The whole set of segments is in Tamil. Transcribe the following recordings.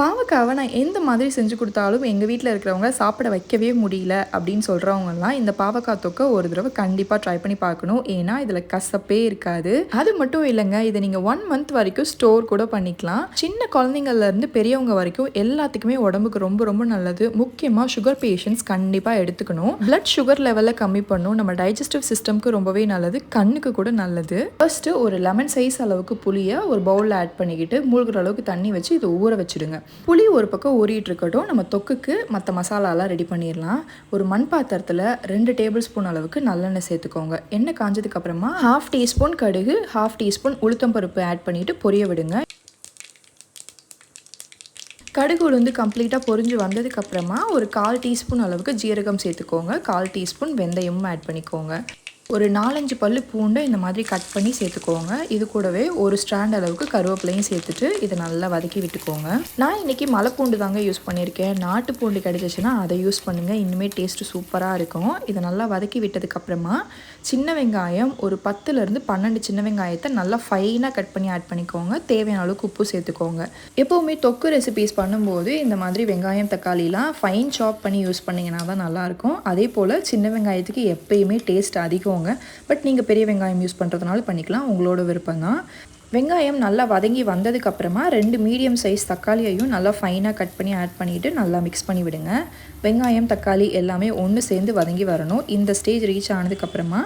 பாவக்காவை நான் எந்த மாதிரி செஞ்சு கொடுத்தாலும் எங்கள் வீட்டில் இருக்கிறவங்க சாப்பிட வைக்கவே முடியல அப்படின்னு சொல்கிறவங்கலாம் இந்த பாவக்காய் தொக்கை ஒரு தடவை கண்டிப்பாக ட்ரை பண்ணி பார்க்கணும். ஏன்னா இதில் கசப்பே இருக்காது. அது மட்டும் இல்லைங்க இதை நீங்கள் ஒன் மந்த் வரைக்கும் ஸ்டோர் கூட பண்ணிக்கலாம். சின்ன குழந்தைங்கள்லேருந்து பெரியவங்க வரைக்கும் எல்லாத்துக்குமே உடம்புக்கு ரொம்ப ரொம்ப நல்லது. முக்கியமாக சுகர் பேஷண்ட்ஸ் கண்டிப்பாக எடுத்துக்கணும். பிளட் சுகர் லெவலில் கம்மி பண்ணும். நம்ம டைஜஸ்டிவ் சிஸ்டம்க்கு ரொம்பவே நல்லது. கண்ணுக்கு கூட நல்லது. ஃபர்ஸ்ட்டு ஒரு லெமன் சைஸ் அளவுக்கு புளியை ஒரு பவுலில் ஆட் பண்ணிக்கிட்டு மூழ்கிற அளவுக்கு தண்ணி வச்சு இதை ஊற வச்சுடுங்க. புளி ஒரு பக்கம் ஊறிட்டு இருக்கட்டும் நம்ம தொக்குக்கு மற்ற மசாலாலாம் ரெடி பண்ணிடலாம். ஒரு மண் பாத்திரத்தில் ரெண்டு டேபிள் ஸ்பூன் அளவுக்கு நல்லெண்ணெய் சேர்த்துக்கோங்க. எண்ணெய் காஞ்சதுக்கு அப்புறமா ஹாஃப் டீஸ்பூன் கடுகு ஹாஃப் டீஸ்பூன் உளுத்தம்பருப்பு ஆட் பண்ணிட்டு பொரிய விடுங்க. கடுகு உளுந்து கம்ப்ளீட்டாக பொரிஞ்சு வந்ததுக்கப்புறமா ஒரு கால் டீஸ்பூன் அளவுக்கு ஜீரகம் சேர்த்துக்கோங்க. கால் டீஸ்பூன் வெந்தயமும் ஆட் பண்ணிக்கோங்க. ஒரு நாலஞ்சு பல் பூண்டை இந்த மாதிரி கட் பண்ணி சேர்த்துக்கோங்க. இது கூடவே ஒரு ஸ்டாண்ட் அளவுக்கு கருவேப்பிலையும் சேர்த்துட்டு இதை நல்லா வதக்கி விட்டுக்கோங்க. நான் இன்றைக்கி மலை பூண்டு தாங்க யூஸ் பண்ணியிருக்கேன். நாட்டு பூண்டு கிடைச்சிச்சுன்னா அதை யூஸ் பண்ணுங்கள் இன்னுமே டேஸ்ட்டு சூப்பராக இருக்கும். இதை நல்லா வதக்கி விட்டதுக்கப்புறமா சின்ன வெங்காயம் ஒரு பத்துலேருந்து பன்னெண்டு சின்ன வெங்காயத்தை நல்லா ஃபைனாக கட் பண்ணி ஆட் பண்ணிக்கோங்க. தேவையான அளவுக்கு உப்பு சேர்த்துக்கோங்க. எப்போவுமே தொக்கு ரெசிபீஸ் பண்ணும்போது இந்த மாதிரி வெங்காயம் தக்காளிலாம் ஃபைன் சாப் பண்ணி யூஸ் பண்ணிங்கன்னா தான் நல்லாயிருக்கும் அதே போல் சின்ன வெங்காயத்துக்கு எப்பயுமே டேஸ்ட் அதிகம். பட் நீங்கள் பெரிய வெங்காயம் யூஸ் பண்ணுறதுனால பண்ணிக்கலாம். உங்களோட விருப்பம் தான் வெங்காயம் நல்லா வதங்கி வந்ததுக்கப்புறமா ரெண்டு மீடியம் சைஸ் தக்காளியையும் நல்லா ஃபைனாக கட் பண்ணி ஆட் பண்ணிவிட்டு நல்லா மிக்ஸ் பண்ணி விடுங்க. வெங்காயம் தக்காளி எல்லாமே ஒன்று சேர்ந்து வதங்கி வரணும். இந்த ஸ்டேஜ் ரீச் ஆனதுக்கப்புறமா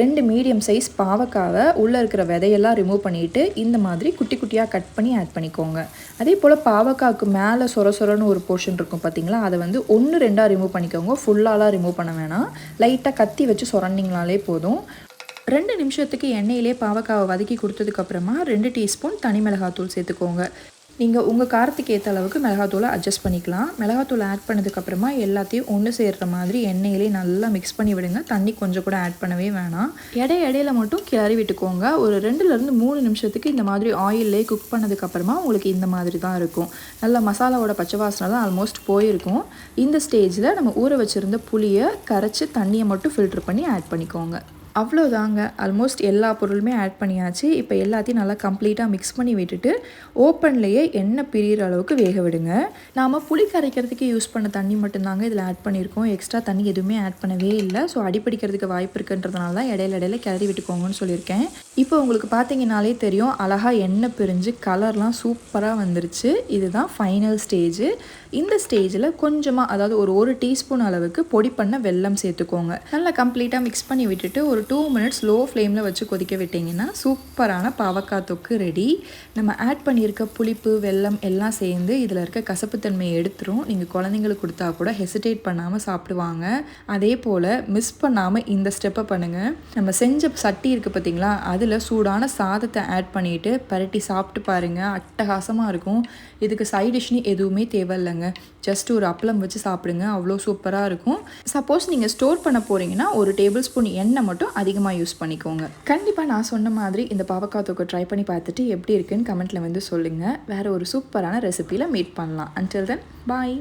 ரெண்டு மீடியம் சைஸ் பாவக்காவை உள்ளே இருக்கிற விதையெல்லாம் ரிமூவ் பண்ணிவிட்டு இந்த மாதிரி குட்டி குட்டியாக கட் பண்ணி ஆட் பண்ணிக்கோங்க. அதே போல் பாவக்காவுக்கு மேலே சொர சொரன்னு ஒரு போர்ஷன் இருக்கும் பார்த்தீங்களா அதை வந்து ஒன்று ரெண்டாக ரிமூவ் பண்ணிக்கோங்க. ஃபுல்லாலாம் ரிமூவ் பண்ண வேணாம். லைட்டாக கத்தி வச்சு சொரண்டிங்கனாலே போதும். ரெண்டு நிமிஷத்துக்கு எண்ணெயிலே பாவக்காவை வதக்கி கொடுத்ததுக்கப்புறமா ரெண்டு டீஸ்பூன் தனி மிளகாத்தூள் சேர்த்துக்கோங்க. நீங்கள் உங்கள் காரத்துக்கு ஏற்ற அளவுக்கு மிளகாத்தூளை அட்ஜஸ்ட் பண்ணிக்கலாம். மிளகாத்தூள் ஆட் பண்ணதுக்கப்புறமா எல்லாத்தையும் ஒன்று சேர்கிற மாதிரி எண்ணெயிலே நல்லா மிக்ஸ் பண்ணி விடுங்க. தண்ணி கொஞ்சம் கூட ஆட் பண்ணவே வேணாம். இடை இடையில மட்டும் கிளறி விட்டுக்கோங்க. ஒரு ரெண்டுலேருந்து மூணு நிமிஷத்துக்கு இந்த மாதிரி ஆயிலே குக் பண்ணதுக்கப்புறமா உங்களுக்கு இந்த மாதிரி தான் இருக்கும். நல்லா மசாலாவோட பச்சை வாசனை தான் ஆல்மோஸ்ட் போயிருக்கும். இந்த ஸ்டேஜில் நம்ம ஊற வச்சுருந்த புளியை கரைச்சி தண்ணியை மட்டும் ஃபில்ட்ரு பண்ணி ஆட் பண்ணிக்கோங்க. அவ்வளோதாங்க ஆல்மோஸ்ட் எல்லா பொருளுமே ஆட் பண்ணியாச்சு. இப்போ எல்லாத்தையும் நல்லா கம்ப்ளீட்டாக மிக்ஸ் பண்ணி விட்டுட்டு ஓப்பன்லேயே எண்ணெய் பிரியிற அளவுக்கு வேக விடுங்க. நாம் புளி கரைக்கிறதுக்கு யூஸ் பண்ண தண்ணி மட்டும்தாங்க இதில் ஆட் பண்ணியிருக்கோம். எக்ஸ்ட்ரா தண்ணி எதுவுமே ஆட் பண்ணவே இல்லை. ஸோ அடிப்பிடிக்கிறதுக்கு வாய்ப்பு இருக்குன்றதுனால தான் இடையில இடையில கிளறி விட்டுக்கோங்கன்னு சொல்லியிருக்கேன். இப்போ உங்களுக்கு பார்த்தீங்கனாலே தெரியும் அழகாக எண்ணெய் பிரிஞ்சு கலர்லாம் சூப்பராக வந்துருச்சு. இதுதான் ஃபைனல் ஸ்டேஜ் இந்த ஸ்டேஜில் கொஞ்சமாக அதாவது ஒரு ஒரு டீஸ்பூன் அளவுக்கு பொடி பண்ண வெல்லம் சேர்த்துக்கோங்க. நல்லா கம்ப்ளீட்டாக மிக்ஸ் பண்ணி விட்டுட்டு ஒரு டூ மினிட்ஸ் லோ ஃப்ளேமில் வச்சு கொதிக்க விட்டிங்கன்னா சூப்பரான பாவக்காய் தொக்கு ரெடி நம்ம ஆட் பண்ணியிருக்க புளிப்பு வெல்லம் எல்லாம் சேர்ந்து இதில் இருக்க கசப்புத்தன்மையை எடுத்துரும். நீங்கள் குழந்தைங்களுக்கு கொடுத்தா கூட ஹெசிடேட் பண்ணாமல் சாப்பிடுவாங்க. அதே போல் மிஸ் பண்ணாமல் இந்த ஸ்டெப்பை பண்ணுங்கள் நம்ம செஞ்ச சட்டி இருக்குது பார்த்தீங்களா அதில் சூடான சாதத்தை ஆட் பண்ணிவிட்டு பரட்டி சாப்பிட்டு பாருங்கள் அட்டகாசமாக இருக்கும். இதுக்கு சைட் டிஷ்னு எதுவுமே தேவையில்லைங்க. ஜஸ்ட் ஒரு அப்பளம் வச்சு சாப்பிடுங்க. அவ்வளோ சூப்பராக இருக்கும். சப்போஸ் நீங்கள் ஸ்டோர் பண்ண போகிறீங்கன்னா ஒரு டேபிள் ஸ்பூன் எண்ணெய் மட்டும் அதிகமாக யூஸ் பண்ணிக்கோங்க. கண்டிப்பாக நான் சொன்ன மாதிரி இந்த பாவக்காய் தொக்கை ட்ரை பண்ணி பார்த்துட்டு எப்படி இருக்குன்னு கமெண்ட்டில் வந்து சொல்லுங்கள் வேறு ஒரு சூப்பரான ரெசிப்பியில் மீட் பண்ணலாம். அன்டில் தென் பாய்